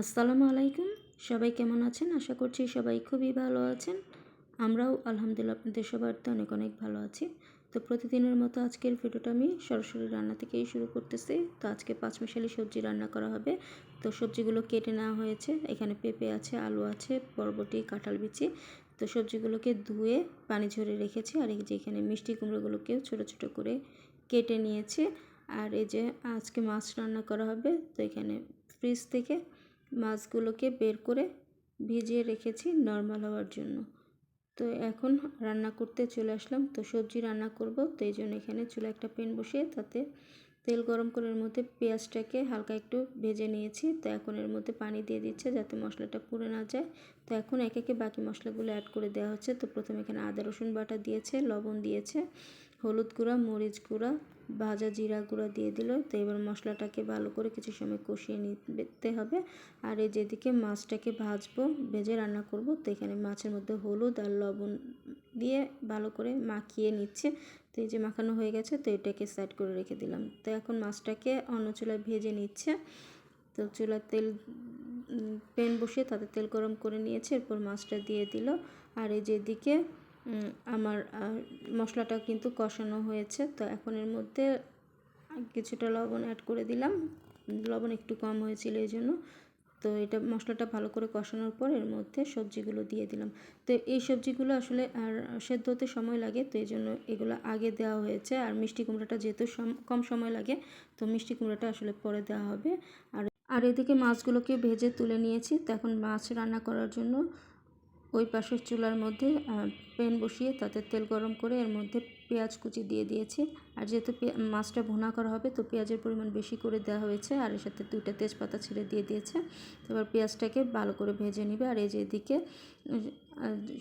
আসসালামু আলাইকুম। সবাই কেমন আছেন? আশা করছি সবাই খুবই ভালো আছেন। আমরাও আলহামদুলিল্লাহ আপনাদের সবার তো অনেক অনেক ভালো আছি। তো প্রতিদিনের মতো আজকের ভিডিওটা আমি সরাসরি রান্না থেকেই শুরু করতেছি। তো আজকে পাঁচমিশালি সবজি রান্না করা হবে। তো সবজিগুলো কেটে নেওয়া হয়েছে। এখানে পেঁপে আছে, আলু আছে, বরবটি, কাঁঠাল বিচি। তো সবজিগুলোকে ধুয়ে পানি ঝরে রেখেছি। আর এই যে এখানে মিষ্টি কুমড়োগুলোকেও ছোটো ছোটো করে কেটে নিয়েছি। আর এই যে আজকে মাছ রান্না করা হবে। তো এখানে ফ্রিজ থেকে মাছগুলোকে বের করে ভিজিয়ে রেখেছি নর্মাল হওয়ার জন্য। তো এখন রান্না করতে চলে আসলাম। তো সবজি রান্না করব। তো এই জন্য এখানে চুলা একটা প্যান বসিয়ে তাতে তেল গরম করে এর মধ্যে পেঁয়াজটাকে হালকা একটু ভেজে নিয়েছি। তো এখন এর মধ্যে পানি দিয়ে দিচ্ছে যাতে মশলাটা পুড়ে না যায়। তো এখন এক একে বাকি মশলাগুলো অ্যাড করে দেওয়া হচ্ছে। তো প্রথমে এখানে আদা, রসুন বাটা দিয়েছে, লবণ দিয়েছে। হলুদ গুঁড়া, মরিচ গুঁড়া, ভাজা জিরা গুঁড়া দিয়ে দিল। তো এবার মশলাটাকে ভালো করে কিছু সময় কষিয়ে নিতে হবে। আর এই যেদিকে মাছটাকে ভাজবো, ভেজে রান্না করব, তো এখানে মাছের মধ্যে হলুদ আর লবণ দিয়ে ভালো করে মাখিয়ে নিচ্ছে। তো এই যে মাখানো হয়ে গেছে, তো এটাকে সাইড করে রেখে দিলাম। তো এখন মাছটাকে অন্য চুলায় ভেজে নিচ্ছে। তো চুলার তেল প্যান বসিয়ে তাতে তেল গরম করে নিয়েছে, এরপর মাছটা দিয়ে দিল। আর এই যেদিকে আমার মশলাটা কিন্তু কষানো হয়েছে, তো এখন এর মধ্যে কিছুটা লবণ অ্যাড করে দিলাম। লবণ একটু কম হয়েছিল এই জন্য, তো এটা মশলাটা ভালো করে কষানোর পর এর মধ্যে সবজিগুলো দিয়ে দিলাম। তো এই সবজিগুলো আসলে আর সেদ্ধ হতে সময় লাগে, তো এই জন্য এগুলো আগে দেওয়া হয়েছে। আর মিষ্টি কুমড়াটা যেহেতু কম সময় লাগে, তো মিষ্টি কুমড়াটা আসলে পরে দেওয়া হবে। আর আর এদিকে মাছগুলোকে ভেজে তুলে নিয়েছি, তো এখন মাছ রান্না করার জন্য ওই পাশের চুলার মধ্যে প্যান বসিয়ে তাতে তেল গরম করে এর মধ্যে পেঁয়াজ কুচি দিয়ে দিয়েছি। আর যেহেতু মাছটা ভুনা করা হবে, তো পেঁয়াজের পরিমাণ বেশি করে দেওয়া হয়েছে। আর এর সাথে দুইটা তেজপাতা ছেড়ে দিয়ে দিয়েছে। এবার পেঁয়াজটাকে ভালো করে ভেজে নিবে। আর এই যে এদিকে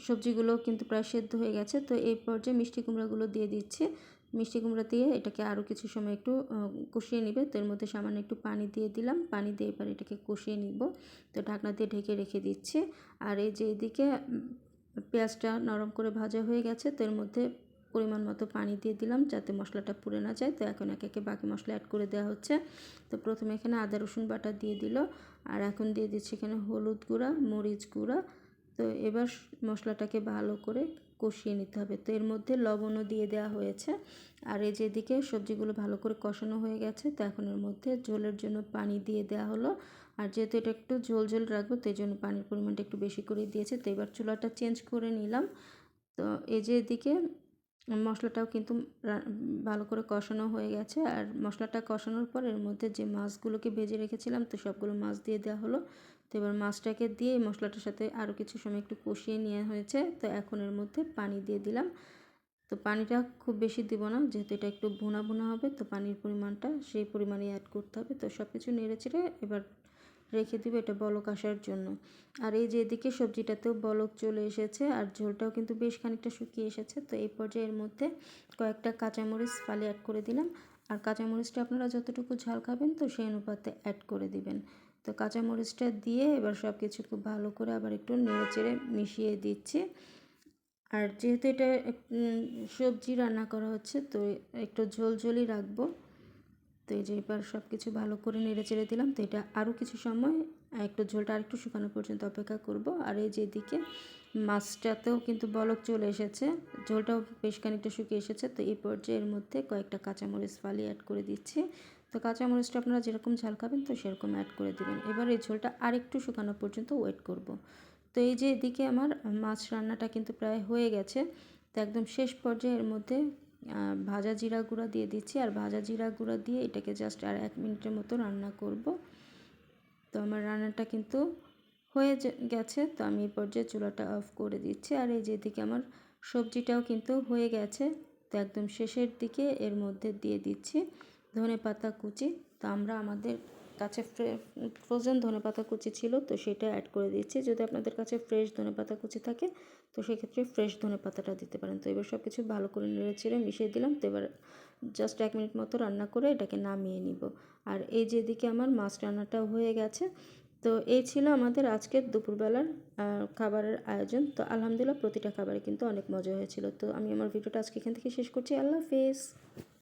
সবজিগুলো কিন্তু প্রায় সেদ্ধ হয়ে গেছে। তো এই পর্যায়ে মিষ্টি কুমড়াগুলো দিয়ে দিচ্ছে। মিষ্টি কুমড়া দিয়ে এটাকে আরও কিছু সময় একটু কষিয়ে নিবে। তো এর মধ্যে সামান্য একটু পানি দিয়ে দিলাম। পানি দিয়ে এবার এটাকে কষিয়ে নিব। তো ঢাকনা দিয়ে ঢেকে রেখে দিচ্ছি। আর এই যে এদিকে পেঁয়াজটা নরম করে ভাজা হয়ে গেছে, তো এর মধ্যে পরিমাণ মতো পানি দিয়ে দিলাম যাতে মশলাটা পুড়ে না যায়। তো এখন একে একে বাকি মশলা অ্যাড করে দেওয়া হচ্ছে। তো প্রথমে এখানে আদা, রসুন বাটা দিয়ে দিল। আর এখন দিয়ে দিচ্ছি এখানে হলুদ গুঁড়া, মরিচ গুঁড়া। তো এবার মশলাটাকে ভালো করে কষিয়ে নিতে হবে। তো এর মধ্যে লবণও দিয়ে দেওয়া হয়েছে। আর এই যেদিকে সবজিগুলো ভালো করে কষানো হয়ে গেছে, তো এখন এর মধ্যে ঝোলের জন্য পানি দিয়ে দেওয়া হলো। আর যেহেতু এটা একটু ঝোল ঝোল রাখব, তো এই জন্য পানির পরিমাণটা একটু বেশি করে দিয়েছে। তো এবার চুলাটা চেঞ্জ করে নিলাম। তো এই যে এদিকে মশলাটাও কিন্তু ভালো করে কষানো হয়ে গেছে। আর মশলাটা কষানোর পর এর মধ্যে যে মাছগুলোকে ভেজে রেখেছিলাম, তো সবগুলো মাছ দিয়ে দেওয়া হলো। তো এবার মাছটাকে দিয়ে এই মশলাটার সাথে আরও কিছু সময় একটু কষিয়ে নেওয়া হয়েছে। তো এখন এর মধ্যে পানি দিয়ে দিলাম। তো পানিটা খুব বেশি দিব না, যেহেতু এটা একটু ভুনা ভুনা হবে, তো পানির পরিমাণটা সেই পরিমাণে অ্যাড করতে হবে। তো সব কিছু নেড়ে চেড়ে এবার রেখে দিব এটা বলক আসার জন্য। আর এই যে এদিকে সবজিটাতেও বলক চলে এসেছে আর ঝোলটাও কিন্তু বেশ খানিকটা শুকিয়ে এসেছে। তো এই পর্যায়ের মধ্যে কয়েকটা কাঁচামরিচ ফালি অ্যাড করে দিলাম। আর কাঁচামরিচটা আপনারা যতটুকু ঝাল খাবেন, তো সেই অনুপাতে অ্যাড করে দিবেন। তো কাঁচামরিচটা দিয়ে এবার সব কিছু খুব ভালো করে আবার একটু নেড়ে চেড়ে মিশিয়ে দিচ্ছি। আর যেহেতু এটা সবজি রান্না করা হচ্ছে, তো একটু ঝোল ঝোলই রাখব। তো এই যে এবার সব কিছু ভালো করে নেড়ে চেড়ে দিলাম, তো এটা আরও কিছু সময় একটু ঝোলটা আরেকটু শুকানো পর্যন্ত অপেক্ষা করব। আর এই যেদিকে মাছটাতেও কিন্তু বলক চলে এসেছে, ঝোলটাও বেশ খানিকটা শুকিয়ে এসেছে, তো এই পর্যায়ের মধ্যে কয়েকটা কাঁচামরিচ ফালি অ্যাড করে দিচ্ছি। তো কাঁচামরিচটা আপনারা যেরকম ঝাল খাবেন, তো সেরকম অ্যাড করে দেবেন। এবার এই ঝোলটা আরেকটু শুকানো পর্যন্ত ওয়েট করব। তো এই যে এদিকে আমার মাছ রান্নাটা কিন্তু প্রায় হয়ে গেছে। তো একদম শেষ পর্যায়ে এর মধ্যে ভাজা জিরা গুঁড়া দিয়ে দিচ্ছি। আর ভাজা জিরা গুঁড়া দিয়ে এটাকে জাস্ট আর এক মিনিটের মতো রান্না করব। তো আমার রান্নাটা কিন্তু হয়ে গেছে। তো আমি এই পর্যায়ে চুলাটা অফ করে দিচ্ছি। আর এই যেদিকে আমার সবজিটাও কিন্তু হয়ে গেছে। তো একদম শেষের দিকে এর মধ্যে দিয়ে দিচ্ছি। ধনে পাতা কুচি। তো আমরা আমাদের কাছে ফ্রোজেন ধনে পাতা কুচি ছিল, তো সেটা অ্যাড করে দিচ্ছি যদি আপনাদের কাছে ফ্রেশ ধনে পাতা কুচি থাকে, তো সেক্ষেত্রে ফ্রেশ ধনে পাতাটা দিতে পারেন। তো এবার সব কিছু ভালো করে নেড়ে চেড়ে মিশিয়ে দিলাম, তো এবার জাস্ট এক মিনিট মতো রান্না করে এটাকে নামিয়ে নিব। আর এই যেদিকে আমার মাছ রান্নাটাও হয়ে গেছে, তো এই ছিল আমাদের আজকের দুপুরবেলার খাবারের আয়োজন। তো আলহামদুলিল্লাহ প্রতিটা খাবারে কিন্তু অনেক মজা হয়েছিল। তো আমি আমার ভিডিওটা আজকে এখান থেকে শেষ করছি। আল্লাহ হাফেজ।